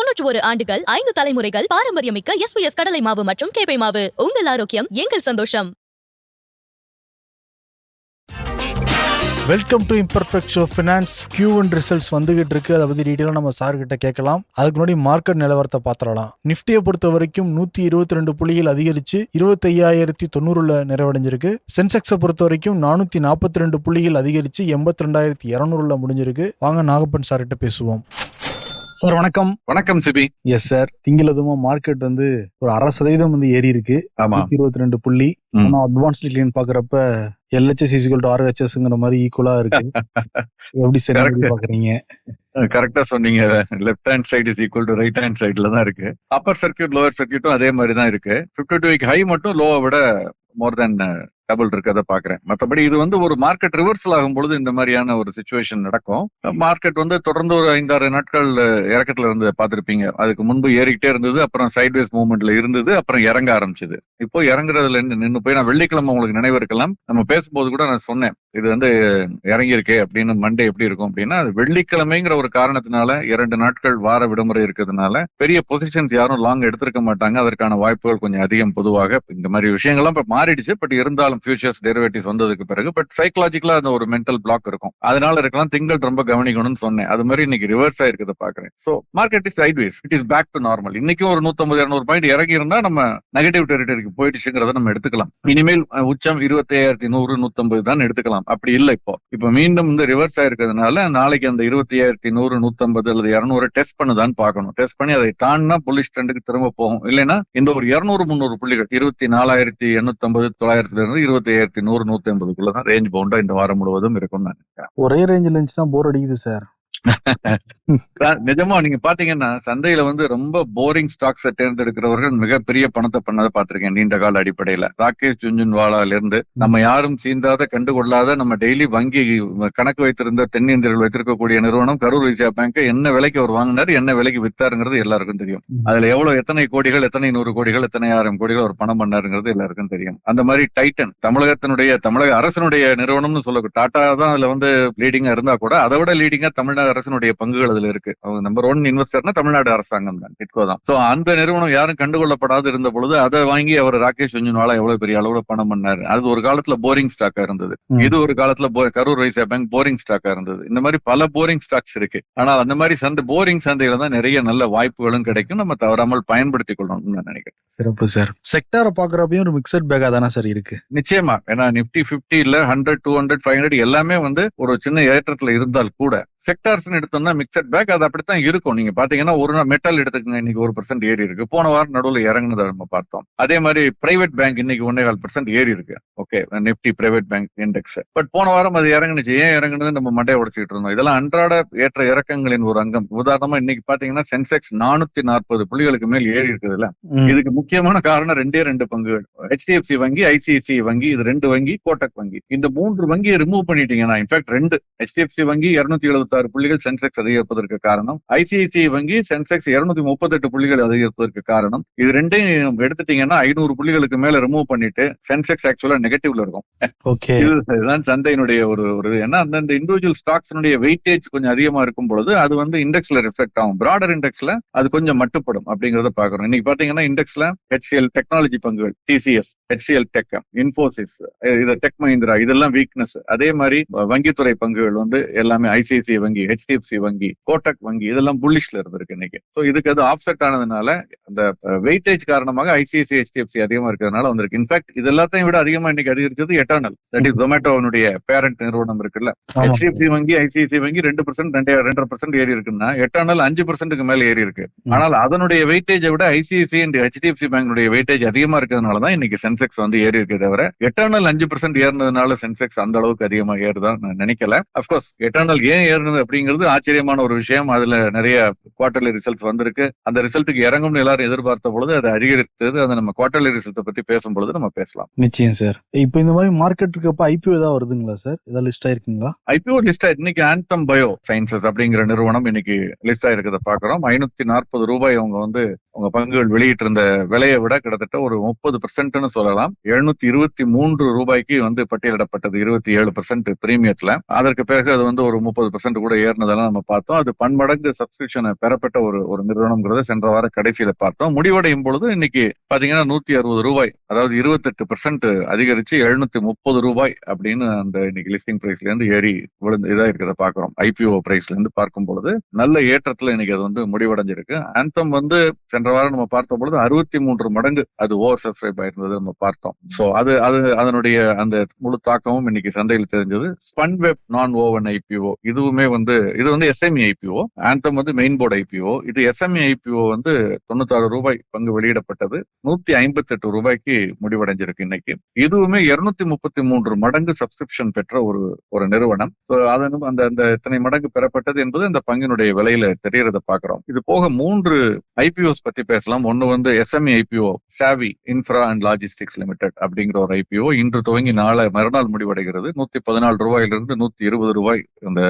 தொன்னூற்று ஒரு ஆண்டுகள் ஐந்து தலைமுறைகள் பாரம்பரியமிக்க எஸ்பிஎஸ் கடலை மாவு மற்றும் கேபை மாவு. உங்கள் ஆரோக்கியம் எங்கள் சந்தோஷம். Welcome to imperfect show finance Q and results வந்துகிட்டு இருக்கு அதை பத்தி டீட்டெயிலாக நம்ம சார் கிட்ட கேட்கலாம். அதுக்கு முன்னாடி மார்க்கெட் நிலவரத்தை பார்த்துடலாம். நிஃப்டியை பொறுத்த வரைக்கும் நூத்தி இருபத்தி ரெண்டு புள்ளிகள் அதிகரிச்சு இருபத்தையாயிரத்தி தொண்ணூறுல நிறைவடைஞ்சிருக்கு. சென்செக்ஸை பொறுத்த வரைக்கும் நானூத்தி நாற்பத்தி ரெண்டு புள்ளிகள் அதிகரிச்சு எண்பத்தி ரெண்டாயிரத்தி இரநூறுல முடிஞ்சிருக்கு. வாங்க நாகப்பன் சார்கிட்ட பேசுவோம். சார் வணக்கம். வணக்கம் சிபி. எஸ் சார் திங்களதுமா மார்க்கெட் வந்து ஒரு அரை சதவீதம் வந்து ஏறி இருக்கு. இருபத்தி ரெண்டு புள்ளி. ஆனா அட்வான்ஸ் டிக்ளைன் பாக்குறப்ப எல்ஹெச்எஸ் இசிகல் டு ஆர்ஹெச்எஸ்ங்கிற மாதிரி ஈக்குவலா இருக்கு. எப்படி சரி. பாக்குறீங்க கரெக்டா சொன்னீங்க. Left hand side is equal to right hand சைடுல தான் இருக்கு. அப்பர் சர்க்கியூட் லோவர் சர்க்கியூட்டும் அதே மாதிரி தான் இருக்கு. பிப்டி டூ வீக் ஹை மட்டும் லோவை விட மோர் தென் டபுள் இருக்கிறத பாக்குறேன் மற்றபடி இது வந்து ஒரு மார்க்கெட் ரிவர்சல் ஆகும் பொழுது இந்த மாதிரியான ஒரு சுச்சுவேஷன் நடக்கும். மார்க்கெட் வந்து தொடர்ந்து ஒரு ஐந்தாறு நாட்கள் இறக்கத்துல இருந்து பார்த்திருப்பீங்க. அதுக்கு முன்பு ஏறிக்கிட்டே இருந்தது அப்புறம் சைட்வேஸ் மூவ்மெண்ட்ல இருந்தது அப்புறம் இறங்க ஆரம்பிச்சது. இப்போ இறங்குறதுல நின்று போய் நான் வெள்ளிக்கிழமை உங்களுக்கு நினைவு இருக்கலாம் நம்ம பேசும்போது கூட நான் சொன்னேன் இது வந்து இறங்கியிருக்கே அப்படின்னு மண்டே எப்படி இருக்கும் அப்படின்னா அது வெள்ளிக்கிழமைங்கிற ஒரு காரணத்தினால இரண்டு நாட்கள் வார விடுமுறை இருக்கிறதுனால பெரிய பொசிஷன்ஸ் யாரும் லாங் எடுத்திருக்க மாட்டாங்க. அதற்கான வாய்ப்புகள் கொஞ்சம் அதிகம் பொதுவாக. இந்த மாதிரி விஷயங்கள்லாம் இப்ப மாறிடுச்சு. பட் இருந்தாலும் ஃபியூச்சர்ஸ் டெரிவேட்டிவ்ஸ் வந்ததுக்கு பிறகு பட் சைக்கலாஜிக்கலா அந்த ஒரு மென்டல் பிளாக் இருக்கும். அதனால இருக்கலாம் திங்கள் ரொம்ப கவனிக்கணும்னு சொன்னேன். அது மாதிரி இன்னைக்கு ரிவர்ஸ் ஆயிருக்கிறத பாக்குறேன் so market is sideways it is back to normal இன்னைக்கும் ஒரு நூத்தம்பது இருநூறு பாயிண்ட் இறங்கி இருந்தா நம்ம நெகட்டிவ் டெரிட்டரிக்கு போயிடுச்சுங்கிறத நம்ம எடுத்துக்கலாம். இனிமேல் உச்சம் இருபத்தி ஐயாயிரத்தி நூறு நூத்தம்பது தான் எடுத்துக்கலாம். அப்படி இல்லை இப்போ. இப்போ மீண்டும் இந்த ரிவர்ஸ் ஆயிருக்கிறதுனால நாளைக்கு அந்த இருபத்தி ஐயாயிரத்தி நூறு நூத்தம்பது அல்லது இருநூறு டெஸ்ட் பண்ணுதான்னு பார்க்கணும். டெஸ்ட் பண்ணி அதை தாண்டினா புலிஷ் ட்ரெண்டுக்கு திரும்ப போகும். இல்லைன்னா இந்த ஒரு இருநூறு முந்நூறு புள்ளிகள் இருபத்தி நாலாயிரத்தி எண்ணூத்தம்பது தொள்ளாயிரத்துல இருந்து இருபத்தி ஐயாயிரத்தி நூறு நூத்தி ஐம்பதுக்குள்ள தான் ரேஞ்ச் பவுண்டா இந்த வாரம் முழுவதும் இருக்கும்னு நினைக்கிறேன். ஒரே ரேஞ்சில் இருந்துச்சுன்னா போர் அடிக்குது சார் நிஜமா நீங்க பாத்தீங்கன்னா சந்தையில வந்து ரொம்ப போரிங் ஸ்டாக்ஸை தேர்ந்தெடுக்கிறவர்கள் மிகப்பெரிய பணத்தை பண்ணதை பார்த்திருக்கேன் நீண்ட கால அடிப்படையில. ராகேஷ் ஜுன்ஜுன்வாலால இருந்து நம்ம யாரும் சீந்தாத கண்டுகொள்ளாத நம்ம டெய்லி வங்கி கணக்கு வைத்திருந்த தென்னிந்தியர்கள் வைத்திருக்கக்கூடிய நிறுவனம் கரூர் வைசியா பேங்க் என்ன விலைக்கு அவர் வாங்கினாரு என்ன விலைக்கு வித்தாருங்கிறது எல்லாருக்கும் தெரியும். அதுல எவ்வளவு எத்தனை கோடிகள் எத்தனை நூறு கோடிகள் எத்தனை ஆயிரம் கோடிகள் அவர் பணம் பண்ணாருங்கிறது எல்லாருக்கும் தெரியும். அந்த மாதிரி டைட்டன் தமிழகத்தினுடைய தமிழக அரசனுடைய நிறுவனம்னு சொல்ல டாடா தான் அதுல வந்து லீடிங்கா இருந்தா கூட அதை விட லீடிங்கா தமிழ்நாடு அரசனுடைய பங்குகள் அதுல இருக்கு. அவங்க நம்பர் ஒன் இன்வெஸ்டர்னா தமிழ்நாடு அரசாங்கம் தான் டிட்கோ தான். சோ அந்த நிறுவனம் யாரும் கண்டுகொள்ளப்படாது இருந்த பொழுது அதை வாங்கி அவர் ராகேஷ் சுஞ்சன்வாலா எவ்வளவு பெரிய அளவுல பணம் பண்ணாரு. அது ஒரு காலத்துல போரிங் ஸ்டாக்கா இருந்தது. இது ஒரு காலத்துல கரூர் வைசியா பேங்க் போரிங் ஸ்டாக்கா இருந்தது. இந்த மாதிரி பல போரிங் ஸ்டாக்ஸ் இருக்கு. ஆனால் அந்த மாதிரி சந்தை போரிங் சந்தையில தான் நிறைய நல்ல வாய்ப்புகளும் கிடைக்கும். நம்ம தவறாமல் பயன்படுத்திக் கொள்ளணும்னு நான் நினைக்கிறேன். சிறப்பு சார். செக்டாரை பாக்குறப்பையும் ஒரு மிக்சட் பேக்கா தானே சார் இருக்கு? நிச்சயமா. ஏன்னா Nifty பிப்டில hundred two hundred five hundred எல்லாமே வந்து ஒரு சின்ன ஏற்றத்துல இருந்தால் கூட செக்டார்ஸ் எடுத்தோம்னா மிக்சட் பேக் அது அப்படித்தான் இருக்கும். நீங்க பாத்தீங்கன்னா ஒரு மெட்டல் எடுத்துக்கங்க இன்னைக்கு ஒரு பர்சன்ட் ஏறி இருக்கு. போன வாரம் நடுவில் இறங்குனதை நம்ம பார்த்தோம். அதே மாதிரி பிரைவேட் பேங்க் இன்னைக்கு ஒன்னே கால் பர்சன்ட் ஏறி இருக்கு. Okay Nifty private bank index but போன வாரம் அது இறங்குனுச்சு. ஏன் இறங்குனது நம்ம மண்டையை உடைச்சிட்டு இருந்தோம். இதெல்லாம் அன்றாட ஏற்ற இறக்கங்களின் ஒரு அங்கம். உதாரணமா இன்னைக்கு பாத்தீங்கன்னா சென்செக்ஸ் நானூத்தி நாற்பது புள்ளிகளுக்கு மேல் ஏறி இருக்குதுல்ல. இதுக்கு முக்கியமான காரணம் ரெண்டே ரெண்டு பங்குகள் ஹெச்டிஎஃப்சி வங்கி ஐசிஐசி வங்கி இது ரெண்டு வங்கி கோட்டக் வங்கி. இந்த மூன்று வங்கியை ரிமூவ் பண்ணிட்டீங்கன்னா இன்ஃபேக்ட் ரெண்டு. ஹெச்டிஎஃப்சி வங்கி இருநூத்தி எழுபத்தாறு புள்ளிகள் சென்செக்ஸ் அதிகரிப்பதற்கு காரணம். ஐசிஐசி வங்கி சென்செக்ஸ் இருநூத்தி முப்பத்தெட்டு புள்ளிகள் அதிகரிப்பதற்கு காரணம். இது ரெண்டையும் எடுத்துட்டீங்கன்னா ஐநூறு புள்ளிகளுக்கு மேல ரிமூவ் பண்ணிட்டு சென்செக்ஸ் ஆக்சுவலா நெகட்டிவ்ல இருக்கும். இதுதான் சந்தையினுடைய ஒரு ஒரு. ஏன்னா அந்தந்த இண்டிவிஜுவல் ஸ்டாக்ஸ்னுடைய வெயிட்டேஜ் கொஞ்சம் அதிகமா இருக்கும் பொழுது அது வந்து இண்டெக்ஸ்ல ரிஃப்ளெக்ட் ஆகும். பிராடர் இண்டெக்ஸ்ல அது கொஞ்சம் மட்டுப்படும் அப்படிங்கறத பாக்குறோம் இன்னைக்கு பாத்தீங்கன்னா இண்டெக்ஸ்ல ஹெச்சிஎல் டெக்னாலஜி பங்குகள் டிசிஎஸ் ஹெச்சிஎல் டெக் இன்ஃபோசிஸ் இது டெக் மஹிந்திரா இதெல்லாம் வீக்னஸ் அதே மாதிரி வங்கித்துறை பங்குகள் வந்து எல்லாமே ஐசிஐசிஐ வங்கி ஹெச்டிஎஃப்சி வங்கி கோட்டக் வங்கி இதெல்லாம் புல்லிஷ்ல இருந்திருக்கு இன்னைக்கு. சோ இதுக்கு அது ஆப்செட் ஆனதுனால அந்த வெயிட்டேஜ் காரணமாக ஐசிஐசி ஹெச்டிஎஃப்சி அதிகமா இருக்கிறதுனால வந்திருக்கு. இன்ஃபேக்ட் இது எல்லாத்தையும் விட அதிகமா இன்னைக்கு அதிகரிச்சது எட்டர்னல் தட் இஸ் ஜொமேட்டோனுடைய பேரண்ட் நிறுவனம் இருக்குல்ல. ஹெச்டிஎஃப்சி வங்கி ஐசிஐசி வங்கி ரெண்டு பர்சன்ட் ரெண்டே ரெண்டரை பர்சன்ட் ஏறி இருக்குன்னா எட்டர்னல் அஞ்சு பர்சன்ட்டுக்கு மேல ஏறி இருக்கு. ஆனால் அதனுடைய வெயிட்டேஜை விட ஐசிஐசி அண்ட் ஹெச்டிஎஃப்சி பேங்குடைய வெயிட்டேஜ் அதிகமா இருக்கிறதுனால தான் இன்னைக்கு சென்செக்ஸ் வந்து ஏறி இருக்கே தவிர எட்டர்னல் அஞ்சு பர்சன்ட் ஏறினதுனால சென்செக்ஸ் அந்த அளவுக்கு அதிகமா ஏறுதான் நான் நினைக்கல. அப்கோர்ஸ் எட்டர்னல் ஏன் ஏறுனது அப்படிங்கிறது ஆச்சரியமான ஒரு விஷயம். அதுல நிறைய குவார்டர்லி ரிசல்ட்ஸ் வந்திருக்கு. அந்த ரிசல்ட்டுக்கு இறங்கும்னு எல்லாரும் எதிர்பார்த்த பொழுது அது அதிகரித்தது. அதை நம்ம குவார்டர்லி ரிசல்ட்டை பத்தி பேசும்பொழுது நம்ம பேசலாம். நிச்சயம் சார் இப்போ இந்த மாதிரி மார்க்கெட் இருக்கப்ப ஐபிஓ ஏதாவது வருதுங்களா சார் ஏதாவது லிஸ்ட் ஆயிருக்குங்களா? ஐபிஓ லிஸ்ட் இன்னைக்கு ஆந்தம் பயோ சயின்சஸ் அப்படிங்கிற நிறுவனம் இன்னைக்கு லிஸ்ட் ஆயிருக்கிறத பாக்குறோம் ஐநூத்தி நாற்பது ரூபாய் அவங்க வந்து அவங்க பங்குகள் வெளியிட்டு இருந்த விலையை விட கிட்டத்தட்ட ஒரு முப்பது பர்சன்ட்னு சொல்லலாம். எழுநூத்தி இருபத்தி மூன்று ரூபாய்க்கு வந்து பட்டியலிடப்பட்டது. இருபத்தி ஏழு பர்சன்ட் பிரீமியத்துல அதற்கு பிறகு அது வந்து ஒரு முப்பது பர்சன்ட் பர்சன்ட் கூட ஏறினதெல்லாம் நம்ம பார்த்தோம். அது பன்மடங்கு சப்ஸ்கிரிப்ஷனை பெறப்பட்ட ஒரு ஒரு நிறுவனம்ங்கிறத சென்ற வார கடைசியில பார்த்தோம். முடிவடையும் பொழுது இன்னைக்கு பாத்தீங்கன்னா நூத்தி அறுபது ரூபாய் அதாவது இருபத்தெட்டு பெர்சென்ட் அதிகரிச்சு எழுநூத்தி முப்பது ரூபாய் அப்படின்னு அந்த இன்னைக்கு லிஸ்டிங் பிரைஸ்ல இருந்து ஏறி விழுந்து இதா இருக்கிறத பாக்குறோம் ஐபிஓ பிரைஸ்ல இருந்து பார்க்கும் பொழுது நல்ல ஏற்றத்துல இன்னைக்கு அது வந்து முடிவடைஞ்சிருக்கு. அந்தம் வந்து சென்ற வாரம் நம்ம பார்த்த பொழுது அறுபத்தி மூன்று மடங்கு அது ஓவர் சப்ஸ்கிரைப் ஆயிருந்தது நம்ம பார்த்தோம். சோ அது அது அதனுடைய அந்த முழு தாக்கமும் இன்னைக்கு சந்தையில் தெரிஞ்சது. Spun web non woven IPO இதுவுமே வந்து இது வந்து எஸ்எம்இ ஐபிஓ ஆந்தம் வந்து மெயின் போர்டு ஐபிஓ இது எஸ்எம்இ ஐபிஓ வந்து தொண்ணூத்தாறு ரூபாய் பங்கு வெளியிடப்பட்டது. நூத்தி ஐம்பத்தி எட்டு ரூபாய்க்கு முடிவடைஞ்சிருக்கு இன்னைக்கு. இதுவுமே இருநூத்தி முப்பத்தி மூன்று மடங்கு சப்ஸ்கிரிப்ஷன் பெற்ற ஒரு ஒரு நிறுவனம். அதன் அந்த அந்த இத்தனை மடங்கு பெறப்பட்டது என்பது அந்த பங்கினுடைய விலையில தெரியறத பாக்குறோம் இது போக மூன்று ஐபிஓஸ் பத்தி பேசலாம். ஒன்னு வந்து SME IPO Savy infra and logistics limited அப்படிங்கிற ஒரு ஐபிஓ இன்று துவங்கி நாளை மறுநாள் முடிவடைகிறது. நூத்தி பதினாலு ரூபாயிலிருந்து நூத்தி இருபது ரூபாய் அந்த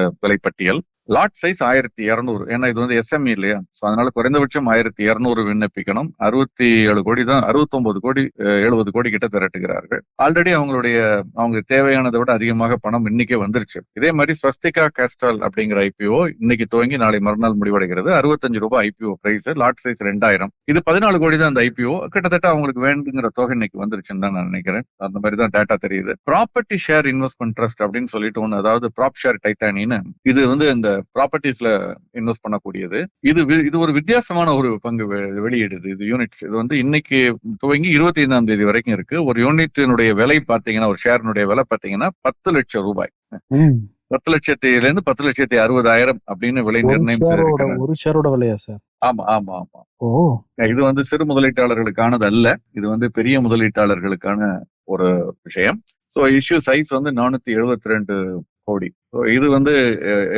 விலைப்பட்டியல் லாட் சைஸ் ஆயிரத்தி இரநூறு. ஏன்னா இது வந்து எஸ்எம்இ இல்லையா? ஸோ அதனால குறைந்தபட்சம் ஆயிரத்தி இரநூறு விண்ணப்பிக்கணும். அறுபத்தி ஏழு கோடி தான் அறுபத்தொன்பது கோடி எழுபது கோடி கிட்ட திரட்டுகிறார்கள். ஆல்ரெடி அவங்களுடைய அவங்க தேவையானதை விட அதிகமாக பணம் இன்னைக்கே வந்துருச்சு. இதே மாதிரி ஸ்வஸ்திகா கேஸ்ட்ரால் அப்படிங்கிற ஐபிஓ இன்னைக்கு துவங்கி நாளை மறுநாள் முடிவடைகிறது. அறுபத்தஞ்சு ரூபாய் ஐபிஓ பிரைஸ் லாட் சைஸ் ரெண்டாயிரம். இது பதினாலு கோடி தான் அந்த ஐபிஓ கிட்டத்தட்ட அவங்களுக்கு வேண்டுங்கிற தொகை இன்னைக்கு வந்துருச்சுன்னு தான் நான் நினைக்கிறேன். அந்த மாதிரி தான் டேட்டா தெரியுது. ப்ராப்பர்ட்டி ஷேர் இன்வெஸ்ட்மெண்ட் ட்ரஸ்ட் அப்படின்னு சொல்லிட்டு ஒன்று அதாவது ப்ராப் ஷேர் டைட்டானின்னு இது வந்து இந்த ப்ராப்பர்ட்டிஸ்ல இன்வெஸ்ட் பண்ணக்கூடியது. இது இது ஒரு வித்தியாசமான ஒரு பங்கு வெளியிடுது. இது யூனிட்ஸ் இது வந்து இன்னைக்கு துவங்கி இருபத்தி ஐந்தாம் தேதி வரைக்கும் இருக்கு. ஒரு யூனிட்டினுடைய விலை பார்த்தீங்கன்னா ஒரு ஷேரினுடைய விலை பார்த்தீங்கன்னா பத்து லட்சம் ரூபாய். பத்து லட்சத்தில இருந்து பத்து லட்சத்தி அறுபதாயிரம் அப்படின்னு விலை நிர்ணயம் ஒரு ஷேரோட விலையா சார் ஆமா ஆமா ஆமா. ஓ. இது வந்து சிறு முதலீட்டாளர்களுக்கானது அல்ல. இது வந்து பெரிய முதலீட்டாளர்களுக்கான ஒரு விஷயம். சோ இஷ்யூ சைஸ் வந்து நானூத்தி எழுபத்தி ரெண்டு கோடி. இது வந்து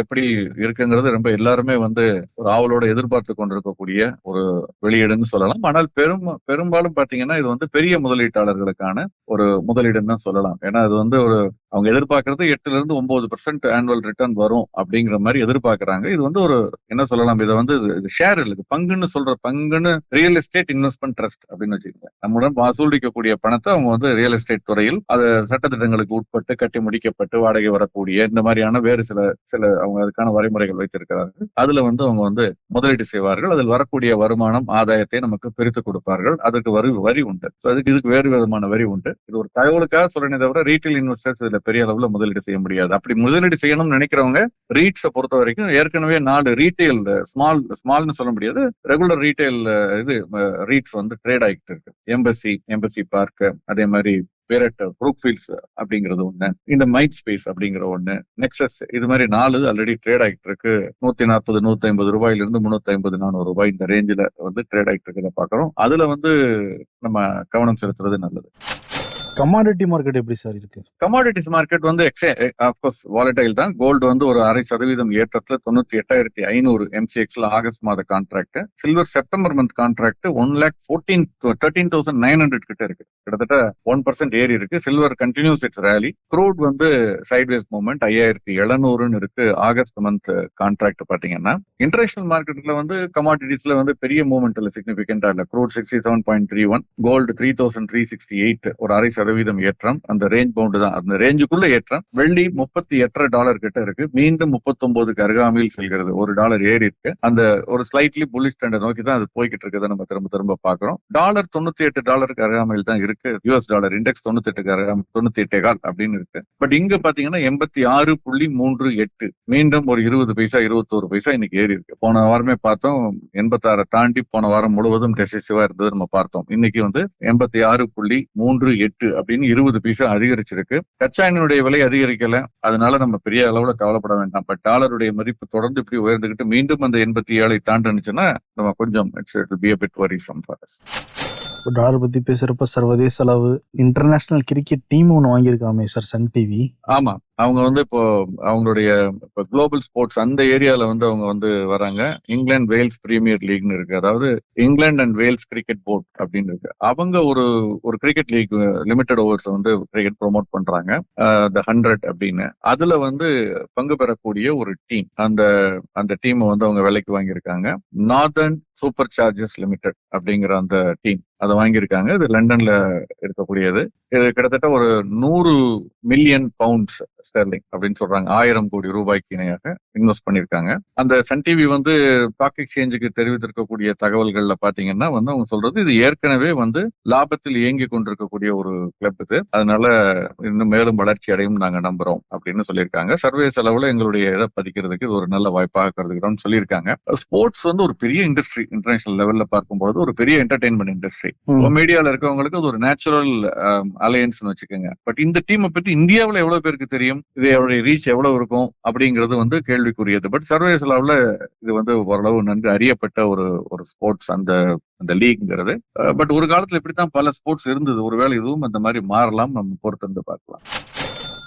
எப்படி இருக்குங்கிறது ரொம்ப எல்லாருமே வந்து ஒரு ஆவலோட எதிர்பார்த்து கொண்டிருக்கக்கூடிய ஒரு வெளியீடுன்னு சொல்லலாம். ஆனால் பெரும் பெரும்பாலும் பாத்தீங்கன்னா இது வந்து பெரிய முதலீட்டாளர்களுக்கான ஒரு முதலீடுன்னு சொல்லலாம். ஏன்னா அது வந்து ஒரு அவங்க எதிர்பார்க்கறது எட்டுல இருந்து ஒன்பது பெர்சென்ட் ஆனுவல் ரிட்டர்ன் வரும் அப்படிங்கிற மாதிரி எதிர்பார்க்கறாங்க. இது வந்து ஒரு என்ன சொல்லலாம் இதை வந்து இது ஷேர் இல்லை இது பங்குன்னு சொல்ற பங்குன்னு ரியல் எஸ்டேட் இன்வெஸ்ட்மெண்ட் ட்ரஸ்ட் அப்படின்னு வச்சுக்கோங்க. நம்முடன் வசூலிக்கக்கூடிய பணத்தை அவங்க வந்து ரியல் எஸ்டேட் துறையில் அது சட்டத்திட்டங்களுக்கு உட்பட்டு கட்டி முடிக்கப்பட்டு வாடகை வரக்கூடிய இந்த மாதிரி மாதிரியான வேறு சில சில அவங்க அதுக்கான வரைமுறைகள் வைத்திருக்கிறார்கள். அதுல வந்து அவங்க வந்து முதலீடு செய்வார்கள். அதில் வரக்கூடிய வருமானம் ஆதாயத்தை நமக்கு பிரித்து கொடுப்பார்கள். அதுக்கு வரி வரி உண்டு. அதுக்கு இதுக்கு வேறு விதமான வரி உண்டு. இது ஒரு தகவலுக்காக சொல்றேனே தவிர ரீட்டைல் இன்வெஸ்டர்ஸ் இதுல பெரிய அளவுல முதலீடு செய்ய முடியாது. அப்படி முதலீடு செய்யணும்னு நினைக்கிறவங்க ரீட்ஸை பொறுத்த வரைக்கும் ஏற்கனவே நாலு ரீட்டைல் ஸ்மால் ஸ்மால்னு சொல்ல முடியாது. ரெகுலர் ரீட்டைல் இது ரீட்ஸ் வந்து ட்ரேட் ஆகிட்டு இருக்கு. எம்பசி எம்பசி பார்க் அதே மாதிரி பேரட் ப்ரூக்ஃபீல்ட்ஸ் அப்படிங்கிறது ஒண்ணு இந்த மைட் ஸ்பேஸ் அப்படிங்கிற ஒண்ணு நெக்ஸஸ் இது மாதிரி நாலு ஆல்ரெடி ட்ரேட் ஆகிட்டு இருக்கு. நூத்தி நாற்பது நூத்தி ஐம்பது ரூபாயில இருந்து முன்னூத்தி ஐம்பது நானூறு ரூபாய் இந்த ரேஞ்சில வந்து ட்ரேட் ஆகிட்டு இருக்கிறத பாக்குறோம் அதுல வந்து நம்ம கவனம் செலுத்துறது நல்லது. கமாடிட்டி மார்க்கெட் எப்படி சார் இருக்கு? கமாடிட்டிஸ் மார்க்கெட் வந்து எக்ஸே அப்கோர்ஸ் வாலடைல் தான். கோல்டு வந்து ஒரு அரை சதவீதம் ஏற்றத்துல தொண்ணூத்தி எட்டாயிரத்தி ஐநூறு எம்சிஎக்ஸ்ல ஆகஸ்ட் மாத contract silver September month contract one lakh fourteen thirteen thousand nine hundred கிட்ட இருக்கு. கிட்டத்தட்ட ஒன் பர்சன்ட் ஏறி இருக்கு. Silver continues its rally crude வந்து சைட்வேஸ் மூவ்மெண்ட் ஐயாயிரத்தி எழுநூறுன்னு இருக்கு ஆகஸ்ட் மந்த் கான்ட்ராக்ட் பாத்தீங்கன்னா இன்டர்நேஷனல் மார்க்கெட்ல வந்து கமாடிட்டிஸ்ல வந்து பெரிய மூவ்மெண்ட் இல்ல சிக்னிபிகண்டா இல்ல. Crude sixty seven point three one gold three thousand three sixty eight ஒரு அரை சதவீதம் சதவீதம் ஏற்றம். அந்த ரேஞ்ச் பவுண்டு தான். அந்த ரேஞ்சுக்குள்ள ஏற்றம். வெள்ளி முப்பத்தி எட்டரை டாலர் கிட்ட இருக்கு. மீண்டும் முப்பத்தொன்பதுக்கு அருகாமையில் செல்கிறது. ஒரு டாலர் ஏறி இருக்கு. அந்த ஒரு ஸ்லைட்லி புள்ளி ஸ்டாண்டை நோக்கி தான் அது போய்கிட்டு இருக்கிறத நம்ம திரும்ப திரும்ப பாக்குறோம் டாலர் தொண்ணூத்தி எட்டு டாலருக்கு அருகாமையில் தான் இருக்கு. யூஎஸ் டாலர் இண்டெக்ஸ் தொண்ணூத்தி எட்டுக்கு தொண்ணூத்தி எட்டே கால் அப்படின்னு இருக்கு. பட் இங்க பாத்தீங்கன்னா எண்பத்தி ஆறு புள்ளி மூன்று எட்டு. மீண்டும் ஒரு இருபது பைசா இருபத்தோரு பைசா இன்னைக்கு ஏறி இருக்கு. போன வாரமே பார்த்தோம். எண்பத்தாறை தாண்டி போன வாரம் முழுவதும் டெசிசிவா இருந்தது நம்ம பார்த்தோம். இன்னைக்கு வந்து எண்பத்தி ஆறு புள்ளி மூன்று எட்டு அப்படின்னு இருபது பைசா அதிகரிச்சிருக்கு. கச்சா எண்ணெயுடைய விலை அதிகரிக்கல. அதனால நம்ம பெரிய அளவுல கவலைப்பட வேண்டாம். பட் டாலருடைய மதிப்பு தொடர்ந்து இப்படி உயர்ந்துகிட்டு மீண்டும் அந்த எண்பத்தி ஏழை தாண்டுனுச்சுன்னா நம்ம கொஞ்சம் it's be a some for for இப்போ டாலர் பத்தி பேசுறப்ப சர்வதேச அளவு இன்டர்நேஷனல் கிரிக்கெட் டீம் ஒன்னு வாங்கியிருக்காமே சார் சன் டிவி ஆமா. அவங்க வந்து இப்போ அவங்களுடைய இப்போ குளோபல் ஸ்போர்ட்ஸ் அந்த ஏரியால வந்து அவங்க வந்து வராங்க. இங்கிலாந்து வேல்ஸ் பிரீமியர் லீக்னு இருக்கு. அதாவது England and Wales cricket board அப்படின்னு இருக்கு. அவங்க ஒரு ஒரு கிரிக்கெட் லீக் லிமிடெட் ஓவர்ஸ் வந்து கிரிக்கெட் ப்ரொமோட் பண்றாங்க. த ஹண்ட்ரட் அப்படின்னு. அதுல வந்து பங்கு பெறக்கூடிய ஒரு டீம் அந்த அந்த டீமை வந்து அவங்க விலைக்கு வாங்கியிருக்காங்க. நார்தர்ன் சூப்பர் சார்ஜஸ் லிமிடெட் அப்படிங்கிற அந்த டீம் அதை வாங்கியிருக்காங்க. இது லண்டன்ல இருக்கக்கூடியது. இது கிட்டத்தட்ட ஒரு நூறு மில்லியன் பவுண்ட்ஸ் ஸ்டெர்லிங் அப்படின்னு சொல்றாங்க. ஆயிரம் கோடி ரூபாய்க்கு இணையாக இன்வெஸ்ட் பண்ணிருக்காங்க அந்த சன் டிவி வந்து ஸ்டாக் எக்ஸ்சேஞ்சுக்கு தெரிவித்திருக்கக்கூடிய தகவல்கள்ல பாத்தீங்கன்னா வந்து அவங்க சொல்றது இது ஏற்கனவே வந்து லாபத்தில் இயங்கி கொண்டிருக்கக்கூடிய ஒரு கிளப் இது. அதனால இன்னும் மேலும் வளர்ச்சி அடையும் நாங்க நம்புறோம் அப்படின்னு சொல்லியிருக்காங்க. சர்வே செலவுல எங்களுடைய இதை பதிக்கிறதுக்கு இது ஒரு நல்ல வாய்ப்பாக கருதுகிறோம்னு சொல்லியிருக்காங்க. ஸ்போர்ட்ஸ் வந்து ஒரு பெரிய இண்டஸ்ட்ரி இன்டர்நேஷனல் லெவல்ல பார்க்கும்போது ஒரு பெரிய என்டர்டைன்மெண்ட் இண்டஸ்ட்ரி ம். மீடியால இருக்கவங்களுக்கு அது ஒரு நேச்சுரல் அலையன்ஸ்னு வச்சுக்கோங்க. பட் இந்த டீமை பத்தி இந்தியாவில் எவ்வளவு பேருக்கு தெரியும்? இது அவருடைய ரீச் எவ்வளவு இருக்கும்? அப்படிங்கிறது வந்து கேள்விக்குரியது. பட் சர்வதேச அளவில் இது வந்து ஓரளவு நன்கு அறியப்பட்ட ஒரு ஒரு ஸ்போர்ட்ஸ் அந்த அந்த லீக்ங்கிறது பட் uh, ஒரு காலத்துல இப்படித்தான் பல ஸ்போர்ட்ஸ் இருந்தது. ஒருவேளை இதுவும் அந்த மாதிரி மாறலாம். நம்ம பொறுத்திருந்து பார்க்கலாம்.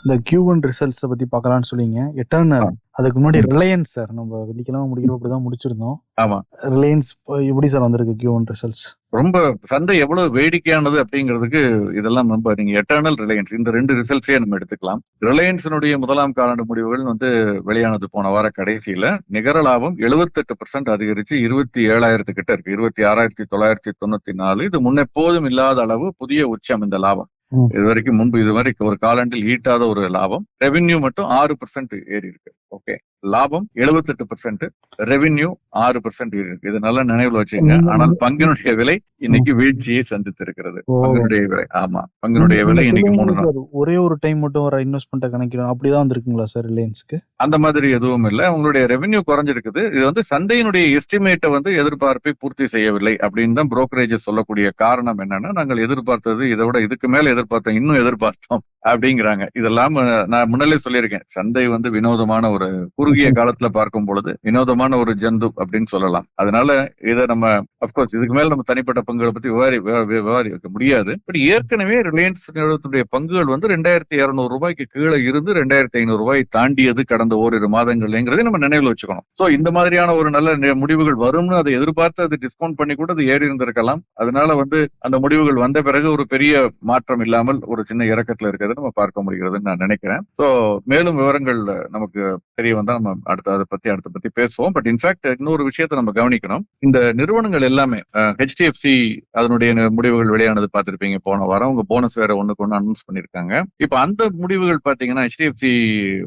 இந்த கியூ ஒன் ரிசல்ட்ஸ் பத்தி பார்க்கலாம்னு சொல்லிங்க எட்டர்னல் அதுக்கு முன்னாடி ரிலையன்ஸ் சார் நம்ம வெள்ளிக்கிழமை முடிக்கிறோம் அப்படிதான் முடிச்சிருந்தோம். ஆமா. ரிலையன்ஸ் எப்படி சார் வந்திருக்கு கியூ ஒன் ரிசல்ட்ஸ் ரொம்ப சந்தை எவ்வளவு வேடிக்கையானது அப்படிங்கிறதுக்கு இதெல்லாம் நம்ம நீங்க எட்டர்னல் ரிலையன்ஸ் இந்த ரெண்டு ரிசல்ட்ஸே நம்ம எடுத்துக்கலாம். ரிலையன்ஸினுடைய முதலாம் காலாண்டு முடிவுகள் வந்து வெளியானது போன வார கடைசியில. நிகர லாபம் 78% பர்சன்ட் அதிகரிச்சு இருபத்தி ஏழாயிரத்து கிட்ட இருக்கு. இருபத்தி ஆறாயிரத்தி தொள்ளாயிரத்தி தொண்ணூத்தி நாலு. இது முன்னெப்போதும் இல்லாத அளவு புதிய உச்சம் இந்த லாபம். இது வரைக்கும் முன்பு இது வரைக்கும் ஒரு காலாண்டில் ஈட்டாத ஒரு லாபம். ரெவென்யூ மட்டும் ஆறு பர்சன்ட் ஏறி இருக்கு. ஓகே லாபம் 78% பர்சன்ட் ரெவென்யூ ஆறு பர்சன்ட் இருக்கு. இது நல்லா நினைவுல வச்சுங்க. ஆனால் பங்கினுடைய விலை இன்னைக்கு வீழ்ச்சியை சந்தித்து இருக்கிறது. பங்கினுடைய விலை ஆமா. பங்கினுடைய விலை இன்னைக்கு மூணு ஒரே ஒரு டைம் மட்டும் வர இன்வெஸ்ட்மெண்ட்டை கணக்கிடும் அப்படிதான் வந்திருக்குங்களா சார் ரிலையன்ஸ்க்கு அந்த மாதிரி எதுவும் இல்லை. உங்களுடைய ரெவென்யூ குறைஞ்சிருக்குது. இது வந்து சந்தையினுடைய எஸ்டிமேட்டை வந்து எதிர்பார்ப்பை பூர்த்தி செய்யவில்லை அப்படின்னு தான் புரோக்கரேஜஸ் சொல்லக்கூடிய காரணம் என்னன்னா நாங்கள் எதிர்பார்த்தது இதை விட இதுக்கு மேல எதிர்பார்த்தோம் இன்னும் எதிர்பார்த்தோம் அப்படிங்கிறாங்க. இதெல்லாம் நான் முன்னாலே சொல்லியிருக்கேன். சந்தை வந்து வினோதமான ஒரு குறுகிய காலத்துல பார்க்கும் பொழுது வினோதமான ஒரு ஜந்து அப்படின்னு சொல்லலாம். அதனால இதை நம்ம அப்கோர்ஸ் இதுக்கு மேல நம்ம தனிப்பட்ட பங்குகளை பத்தி விவாரி விவா- விவாதிக்க முடியாது. பட் ஏற்கனவே ரிலையன்ஸ் நிறுவனத்துடைய பங்குகள் வந்து ரெண்டாயிரத்தி இருநூறு ரூபாய்க்கு கீழே இருந்து ரெண்டாயிரத்தி ஐநூறு ரூபாய் தாண்டியது கடந்த ஓரிரு மாதங்கள்ங்கிறதை நம்ம நினைவில் வச்சுக்கணும். சோ இந்த மாதிரியான ஒரு நல்ல முடிவுகள் வரும்னு அதை எதிர்பார்த்து அது டிஸ்கவுண்ட் பண்ணி கூட அது ஏறி இருந்திருக்கலாம். அதனால வந்து அந்த முடிவுகள் வந்த பிறகு ஒரு பெரிய மாற்றம் இல்லாமல் ஒரு சின்ன இறக்கத்துல இருக்கிறத நம்ம பார்க்க முடிகிறதுன்னு நான் நினைக்கிறேன். சோ மேலும் விவரங்கள் நமக்கு தெரிய வந்தா நம்ம அடுத்த அதை பத்தி அடுத்த பத்தி பேசுவோம். பட் இன்ஃபேக்ட் இன்னொரு விஷயத்தை நம்ம கவனிக்கணும். இந்த நிறுவனங்கள் எல்லாமே ஹெச்டிஎஃப்சி அதனுடைய முடிவுகள் வெளியானது பார்த்திருப்பீங்க. போன வாரம் உங்க போனஸ் வேற ஒண்ணுக்கு ஒண்ணு அனௌன்ஸ் பண்ணிருக்காங்க. இப்ப அந்த முடிவுகள் பாத்தீங்கன்னா ஹெச்டிஎஃப்சி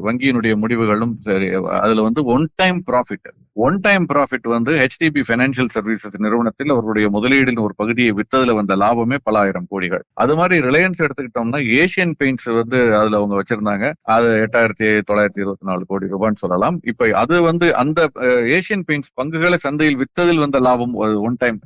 வங்கியினுடைய முடிவுகளும் சரி அதுல வந்து one time profit one time profit வந்து ஹெச்டிபி ஃபைனான்சியல் சர்வீசஸ் நிறுவனத்தில் அவருடைய முதலீடின் ஒரு பகுதியை வித்ததுல வந்த லாபமே பல ஆயிரம் கோடிகள். அது மாதிரி ரிலையன்ஸ் எடுத்துக்கிட்டோம்னா ஏசியன் பெயிண்ட்ஸ் வந்து அதுல அவங்க வச்சிருந்தாங்க. அது எட்டாயிரத்தி தொள்ளாயிரத்தி இருபத்தி நாலு கோடி ரூபான்னு சொல்லலாம். இப்ப அது வந்து அந்த ஏசியன் பெயிண்ட்ஸ் பங்குகளை சந்தையில் வித்ததில் வந்த லாபம் ஒன் டைம்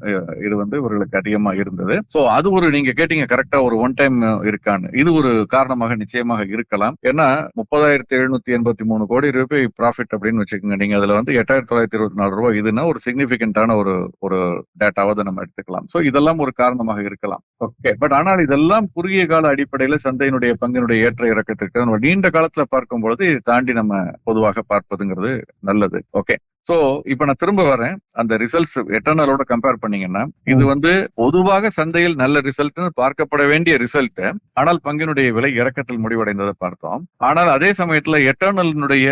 இது வந்து இவர்களுக்கு அதிகமா இருந்தது. சோ அது ஒரு நீங்க கேட்டீங்க கரெக்டா ஒரு ஒன் டைம் இருக்கான்னு. இது ஒரு காரணமாக நிச்சயமாக இருக்கலாம். ஏன்னா முப்பதாயிரத்தி எழுநூத்தி எண்பத்தி மூணு கோடி ரூபாய் ப்ராஃபிட் அப்படின்னு வச்சுக்கோங்க. நீங்க அதுல வந்து எட்டாயிரத்தி தொள்ளாயிரத்தி இருபத்தி நாலு ரூபாய் இதுன்னா ஒரு சிக்னிபிகண்டான ஒரு ஒரு டேட்டாவை நம்ம எடுத்துக்கலாம். சோ இதெல்லாம் ஒரு காரணமாக இருக்கலாம். ஓகே பட் ஆனால் இதெல்லாம் குறுகிய கால அடிப்படையில சந்தையினுடைய பங்கினுடைய ஏற்ற இறக்கத்திற்கு நீண்ட காலத்துல பார்க்கும் பொழுது இதை தாண்டி நம்ம பொதுவாக பார்ப்பதுங்கிறது நல்லது. ஓகே சோ இப்ப நான் திரும்ப வரேன். அந்த ரிசல்ட்ஸ் எட்டர்னலோட கம்பேர் பண்ணீங்கன்னா இது வந்து பொதுவாக சந்தையில் நல்ல ரிசல்ட்னு பார்க்கப்பட வேண்டிய ரிசல்ட் ஆனால் பங்கினுடைய விலை இறக்கத்தில் முடிவடைந்ததை பார்த்தோம். ஆனால் அதே சமயத்துல எட்டர்னலினுடைய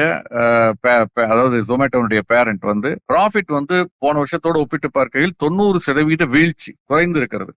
அதாவது ஜொமேட்டோனுடைய பேரண்ட் வந்து ப்ராஃபிட் வந்து போன வருஷத்தோட ஒப்பிட்டு பார்க்கையில் தொண்ணூறு சதவீத வீழ்ச்சி குறைந்து இருக்கிறது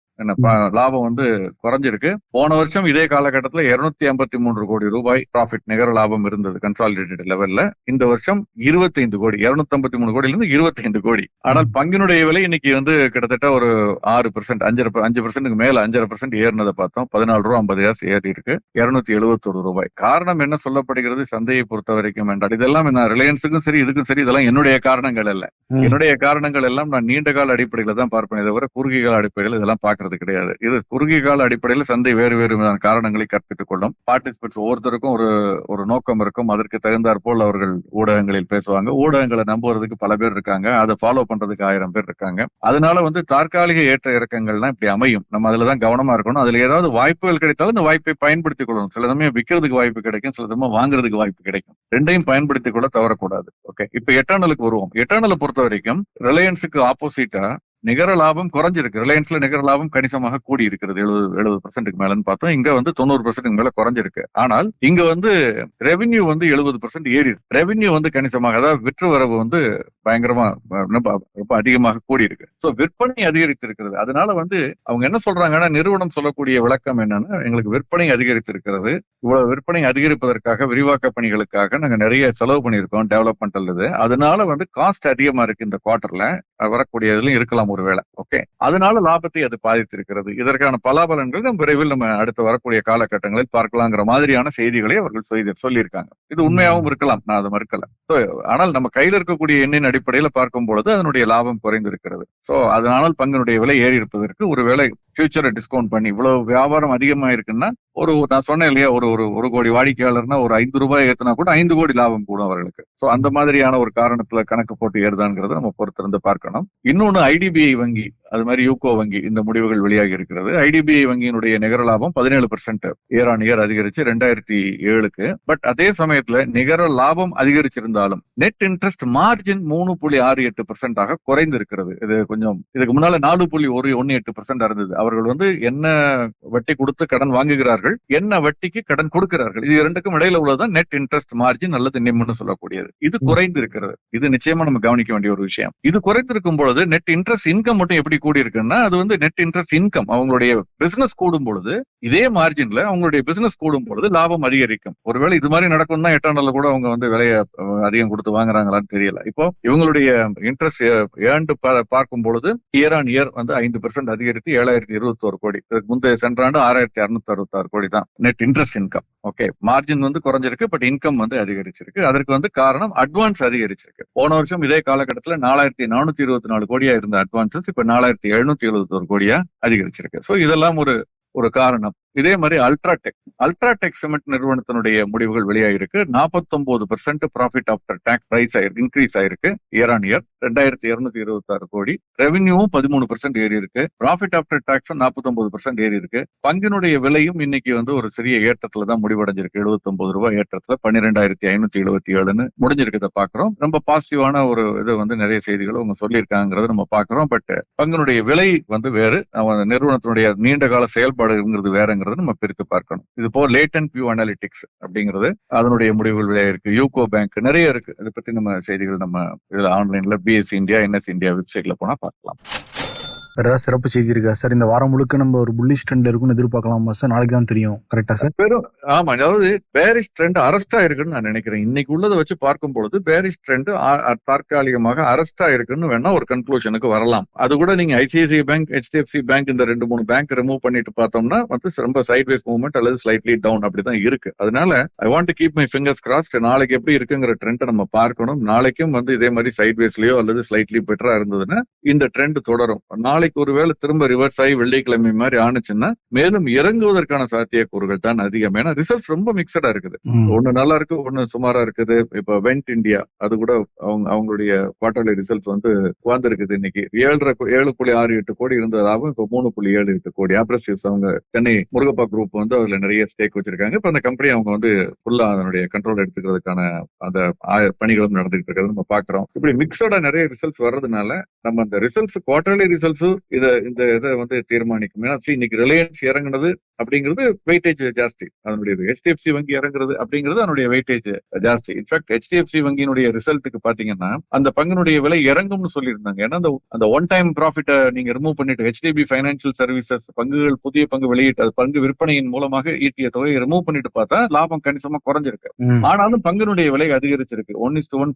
லாபம் வந்து குறைஞ்சிருக்கு. போன வருஷம் இதே காலகட்டத்துல இருநூத்தி ஐம்பத்தி மூன்று கோடி ரூபாய் ப்ராஃபிட் நிகர லாபம் இருந்தது கன்சாலிடேட்டட் லெவல்ல இந்த வருஷம் 25 கோடி 253 மூணு கோடியில இருந்து 25 கோடி. ஆனால் பங்கினுடைய விலை இன்னைக்கு வந்து கிட்டத்தட்ட ஒரு ஆறு பெர்சென்ட் அஞ்சரை அஞ்சு பெர்சென்ட்டுக்கு மேல அஞ்சரை பெர்சென்ட் ஏறினதை பார்த்தோம். பதினாலு ரூபா ஐம்பது காசு ஏறி இருக்கு இருநூத்தி எழுபத்தொரு ரூபாய். காரணம் என்ன சொல்லப்படுகிறது? சந்தையை பொறுத்த வரைக்கும் என்றால் இதெல்லாம் நான் ரிலையன்ஸுக்கும் சரி இதுக்கும் சரி இதெல்லாம் என்னுடைய காரணங்கள் அல்ல. ம். என்னுடைய காரணங்கள் எல்லாம் நான் நீண்ட கால அடிப்படையில தான் பார்ப்பேன் தவிர குறுகிய கால அடிப்படையில் இதெல்லாம் இருக்கிறது கிடையாது. இது குறுகிய கால அடிப்படையில் சந்தை வேறு வேறு விதமான காரணங்களை கற்பித்துக் கொள்ளும். பார்ட்டிசிபென்ட்ஸ் ஒவ்வொருத்தருக்கும் ஒரு ஒரு நோக்கம் இருக்கும். அதற்கு தகுந்தாற் போல் அவர்கள் ஊடகங்களில் பேசுவாங்க. ஊடகங்களை நம்புவதற்கு பல பேர் இருக்காங்க. அதை ஃபாலோ பண்றதுக்கு ஆயிரம் பேர் இருக்காங்க. அதனால வந்து தற்காலிக ஏற்ற இறக்கங்கள்லாம் இப்படி அமையும். நம்ம அதுல தான் கவனமா இருக்கணும். அதுல ஏதாவது வாய்ப்புகள் கிடைத்தாலும் இந்த வாய்ப்பை பயன்படுத்திக் கொள்ளணும். சில சமயம் விற்கிறதுக்கு வாய்ப்பு கிடைக்கும். சில சமயம் வாங்குறதுக்கு வாய்ப்பு கிடைக்கும். ரெண்டையும் பயன்படுத்திக் கொள்ள தவறக்கூடாது. ஓகே இப்ப எட்டர்னலுக்கு வருவோம். எட்டர்னலை பொறுத்த வரைக்கும் ரிலையன்ஸுக்கு ஆப்போசிட்டா நிகர லாபம் குறைஞ்சிருக்கு. ரிலையன்ஸ்ல நிகர லாபம் கணிசமாக கூடி இருக்கிறது எழுபது எழுபது பர்சன்ட்டுக்கு மேலன்னு பார்த்தோம். இங்க வந்து தொண்ணூறு பர்சன்ட்டுக்கு மேல குறைஞ்சிருக்கு. ஆனால் இங்க வந்து ரெவென்யூ வந்து எழுபது பர்சன்ட் ஏறி ரெவென்யூ வந்து கணிசமாக அதாவது விற்று வரவு வந்து பயங்கரமா ரொம்ப ரொம்ப அதிகமாக கூடி இருக்கு சோ விற்பனை அதிகரித்து இருக்கிறது அதனால வந்து அவங்க என்ன சொல்றாங்கன்னா நிறுவனம் சொல்லக்கூடிய விளக்கம் என்னன்னா எங்களுக்கு விற்பனை அதிகரித்து இருக்கிறது இவ்வளவு விற்பனை அதிகரிப்பதற்காக விரிவாக்க பணிகளுக்காக நாங்க நிறைய செலவு பண்ணியிருக்கோம் டெவலப்மெண்ட் அல்லது. அதனால வந்து காஸ்ட் அதிகமா இருக்கு இந்த குவார்டர்ல வரக்கூடிய இதுலயும் இருக்கலாம் ஒருவேளை. ஓகே அதனால லாபத்தை அது பாதித்திருக்கிறது. இதற்கான பலாபலன்கள் நம்ம விரைவில் நம்ம அடுத்து வரக்கூடிய காலகட்டங்களில் பார்க்கலாங்கிற மாதிரியான செய்திகளை அவர்கள் செய்தி சொல்லியிருக்காங்க. இது உண்மையாகவும் இருக்கலாம். நான் அதை மறுக்கல. So, ஆனால் நம்ம கையில இருக்கக்கூடிய எண்ணின் அடிப்படையில பார்க்கும் பொழுது அதனுடைய லாபம் குறைந்திருக்கிறது. சோ அதனால் பங்கினுடைய விலை ஏறி இருப்பதற்கு ஒருவேளை ஃபியூச்சரை டிஸ்கவுண்ட் பண்ணி இவ்வளவு வியாபாரம் அதிகமா இருக்குன்னா ஒரு நான் சொன்னேன் இல்லையா ஒரு ஒரு ஒரு கோடி வாடிக்கையாளர்னா ஒரு ஐந்து ரூபாய் ஏத்துனா கூட ஐந்து கோடி லாபம் கூடும் அவர்களுக்கு. சோ அந்த மாதிரியான ஒரு காரணத்துல கணக்கு போட்டு ஏறுதாங்கிறத நம்ம பொறுத்திருந்து பார்க்கணும். இன்னொன்னு ஐடிபிஐ வங்கி. அது மாதிரி யூகோ வங்கி இந்த முடிவுகள் வெளியாகி இருக்கிறது. ஐடிபிஐ வங்கியினுடைய நிகர லாபம் பதினேழு பெர்சென்ட் இயர் ஆன் இயர் அதிகரிச்சு ரெண்டாயிரத்தி ஏழுக்கு. பட் அதே சமயத்துல நிகர லாபம் அதிகரிச்சிருந்தாலும் நெட் இன்ட்ரெஸ்ட் மார்ஜின் மூணு புள்ளி ஆறு எட்டு பெர்சென்ட் ஆக குறைந்து இருக்கிறது இது கொஞ்சம் இதுக்கு முன்னால நாலு புள்ளி ஒரு ஒன்னு எட்டு பெர்சென்ட் இருந்தது. அவர்கள் வந்து என்ன வட்டி கொடுத்து கடன் வாங்குகிறார்கள் என்ன வட்டிக்கு கடன் கொடுக்கிறார்கள் இது இரண்டுக்கும் இடையில உள்ளதுதான் நெட் இன்ட்ரெஸ்ட் மார்ஜின் அல்லது நிம்னு சொல்லக்கூடியது. இது குறைந்து இருக்கிறது இது நிச்சயமா நம்ம கவனிக்க வேண்டிய ஒரு விஷயம். இது குறைந்திருக்கும் பொழுது நெட் இன்ட்ரெஸ்ட் இன்கம் மட்டும் எப்படி கூடி இருக்குன்னா அது வந்து நெட் இன்ட்ரெஸ்ட் இன்கம் அவங்களுடைய பிசினஸ் கூடும் பொழுது இதே மார்ஜின்ல அவங்களுடைய பிசினஸ் கூடும் பொழுது லாபம் அதிகரிக்கும். ஒருவேளை இது மாதிரி நடக்கும் தான் எட்டாம் கூட அவங்க வந்து விலையை அதிகம் கொடுத்து வாங்குறாங்களான்னு தெரியல. இப்போ இவங்களுடைய இன்ட்ரெஸ்ட் ஏர்ன்டு பார்க்கும் பொழுது இயர் ஆன் இயர் வந்து ஐந்து பெர்சென்ட் அதிகரித்து ஏழாயிரத்தி இருபத்தி ஒரு கோடி. இதுக்கு முந்தைய சென்ற ஆண்டு ஆறாயிரத்தி அறுநூத்தி அறுபத்தாறு கோடி தான் net interest income okay margin வந்து குறைஞ்சிருக்கு பட் இன்கம் வந்து அதிகரிச்சிருக்கு. அதற்கு வந்து காரணம் அட்வான்ஸ் அதிகரிச்சிருக்கு. போன வருஷம் இதே காலகட்டத்தில் நாலாயிரத்தி நானூத்தி இருபத்தி நாலு கோடியா இருந்த அட்வான்சஸ் இப்ப நாலாயிரத்தி எழுநூத்தி எழுபத்தோரு கோடியா அதிகரிச்சிருக்கு. சோ இதெல்லாம் ஒரு ஒரு காரணம். இதே மாதிரி அல்ட்ராடெக் அல்ட்ராடெக் சிமெண்ட் நிறுவனத்தினுடைய முடிவுகள் வெளியாகிருக்கு நாற்பத்தொன்பது percent profit after tax rise ஆயிருக்கு இன்க்ரீஸ் ஆயிருக்கு இயர் ஆன் இயர் ரெண்டாயிரத்தி இருநூத்தி இருபத்தி ஆறு கோடி ரெவன்யூவும் பதிமூணு பெர்சென்ட் ஏறி இருக்கு ப்ராஃபிட் ஆஃப்டர் டேக்ஸ் நாற்பத்தொன்பது பெர்சென்ட் ஏறி இருக்கு பங்கினுடைய விலையும் இன்னைக்கு வந்து ஒரு சிறிய ஏற்றத்துல தான் முடிவடைஞ்சிருக்கு. 79 ரூபாய் ஏற்றத்துல பன்னிரெண்டாயிரத்தி ஐநூத்தி எழுபத்தி ஏழுன்னு முடிஞ்சிருக்கிறத பாக்குறோம். ரொம்ப பாசிட்டிவான ஒரு இது வந்து நிறைய செய்திகளை அவங்க சொல்லியிருக்காங்கிறத நம்ம பாக்குறோம். பட் பங்கினுடைய விலை வந்து வேறு. அவன் நிறுவனத்தினுடைய நீண்ட கால செயல்பாடுங்கிறது அப்படிங்கறத நம்ம பிரித்து பார்க்கணும். இது போல லேட்டன் வியூ அனாலிட்டிக்ஸ் அப்படிங்கிறது அதனுடைய முடிவுகள் இருக்கு. யூகோ பேங்க் நிறைய இருக்கு. இதை பத்தி நம்ம செய்திகள் நம்ம இதுல ஆன்லைன்ல பிஎஸ் இந்தியா என்எஸ் இந்தியா வெப்சைட்ல போனா பார்க்கலாம். வேற ஏதாவது சிறப்பு செய்தி இருக்கா சார். இந்த வாரம் முழுக்க நம்ம ஒரு புல்லிஷ் ட்ரெண்ட் இருக்கும்னு எதிர்பார்க்கலாமா சார்? நாளைக்கு தான் தெரியும். கரெக்டா சார்? வெறும் ஆமா அதாவது பேரிஷ் ட்ரெண்ட் அரெஸ்டா இருக்குன்னு நான் நினைக்கிறேன். இன்னைக்கு உள்ளதை வச்சு பார்க்கும் பொழுது பேரிஷ் ட்ரெண்ட் தற்காலிகமாக அரெஸ்டா இருக்குன்னு வேணா ஒரு கன்க்ளூஷனுக்கு வரலாம். அது கூட நீங்க ஐசிஐசிஐ பேங்க் ஹெச்டிஎஃப்சி பேங்க் இந்த ரெண்டு மூணு பேங்க் ரிமூவ் பண்ணிட்டு பார்த்தோம்னா வந்து ரொம்ப சைட்வேஸ் மூவ்மெண்ட் அல்லது ஸ்லைட்லி டவுன் அப்படிதான் இருக்கு. அதனால I want to keep my fingers crossed நாளைக்கு எப்படி இருக்குங்கிற ட்ரெண்ட் நம்ம பார்க்கணும். நாளைக்கும் வந்து இதே மாதிரி சைட்வேஸ்லயோ அல்லது ஸ்லைட்லி பெட்டரா இருந்ததுன்னா இந்த ட்ரெண்ட் தொடரும். நாளைக்கு ஒருவேளை திரும்ப ரிவர்ஸ் ஆகி வெள்ளிக்கிழமை மாதிரி ஆனுச்சுன்னா மேலும் இறங்குவதற்கான சாத்தியக்கூறுகள் தான் அதிகம். ஏன்னா ரிசல்ட்ஸ் ரொம்ப மிக்சடா இருக்குது. ஒண்ணு நல்லா இருக்கு ஒண்ணு சுமாரா இருக்குது. இப்ப வெண்ட் இந்தியா அது கூட அவங்க அவங்களுடைய குவார்டர்லி ரிசல்ட்ஸ் வந்து வந்திருக்குது இன்னைக்கு. ஏழரை ஏழு புள்ளி ஆறு எட்டு கோடி இருந்த லாபம் இப்ப மூணு புள்ளி ஏழு எட்டு கோடி. ஆப்ரசிவ்ஸ் அவங்க சென்னை முருகப்பா குரூப் வந்து அதுல நிறைய ஸ்டேக் வச்சிருக்காங்க. இப்ப அந்த கம்பெனி அவங்க வந்து ஃபுல்லா அதனுடைய கண்ட்ரோல் எடுத்துக்கிறதுக்கான அந்த பணிகளும் நடந்துகிட்டு இருக்கிறது நம்ம பாக்குறோம். இப்படி மிக்சடா நிறைய ரிசல்ட்ஸ் வர்றதுனால நம்ம அந்த ரிசல்ட்ஸ் குவார்டர்லி ரிசல்ட்ஸ் இதை இந்த இதை வந்து தீர்மானிக்கும். ஏன்னா இன்னைக்கு ரிலையன்ஸ் இறங்குனது அப்படிங்கிறது வெயிட்டேஜ் ஜாஸ்தி. அதனுடைய ஹெச்டிஎஃப்சி வங்கி இறங்குறது அப்படிங்கிறது அதனுடைய வெயிட்டேஜ் ஜாஸ்தி. இன்ஃபேக்ட் ஹெச்டிஎஃப்சி வங்கியினுடைய ரிசல்ட்டுக்கு பாத்தீங்கன்னா அந்த பங்கினுடைய விலை இறங்கும்னு சொல்லியிருந்தாங்க. ஏன்னா அந்த அந்த ஒன் டைம் ப்ராஃபிட்டை நீங்க ரிமூவ் பண்ணிட்டு ஹெச்டிபி ஃபைனான்சியல் சர்வீசஸ் பங்குகள் புதிய பங்கு வெளியிட்டு அது பங்கு விற்பனையின் மூலமாக ஈட்டிய தொகையை ரிமூவ் பண்ணிட்டு பார்த்தா லாபம் கணிசமா குறைஞ்சிருக்கு. ஆனாலும் பங்கினுடைய விலை அதிகரிச்சிருக்கு. ஒன் இஸ் ஒன்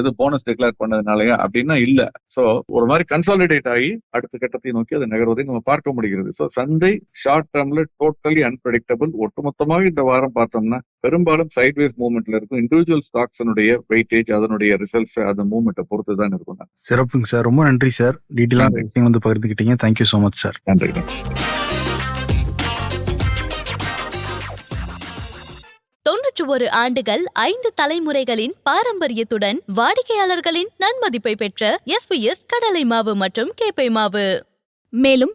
இது போனஸ் டிக்ளேர் பண்ணதுனாலயா அப்படின்னா இல்ல. சோ ஒரு மாதிரி கன்சாலிடேட் ஆகி அடுத்த கட்டத்தை நோக்கி அது நகர்வதை நம்ம பார்க்க முடிகிறது. சோ சந்தை ஷார்ட் டேர்ம்ல டோட்டலி அன்பிரடிக்டபிள் ஒட்டுமொத்தமாக இந்த வாரம் பார்த்தோம்னா பெரும்பாலும் சைட்வேஸ் மூவ்மெண்ட்ல இருக்கும். இண்டிவிஜுவல் ஸ்டாக்ஸனுடைய வெயிட்டேஜ் அதனுடைய ரிசல்ட்ஸ் அந்த மூவ்மெண்ட்டை பொறுத்து தான் இருக்கும். சிறப்புங்க சார். ரொம்ப நன்றி சார். டீட்டெயிலான. விஷயம் வந்து பகிர்ந்துக்கிட்டீங்க. தேங்க்யூ ஸோ மச் சார் நன்றி தொன்னூற்று ஒரு ஆண்டுகள் ஐந்து தலைமுறைகளின் பாரம்பரியத்துடன் வாடிக்கையாளர்களின் நன்மதிப்பை பெற்ற எஸ்பிஎஸ் கடலை மாவு மற்றும் கேப்பை மாவு. மேலும்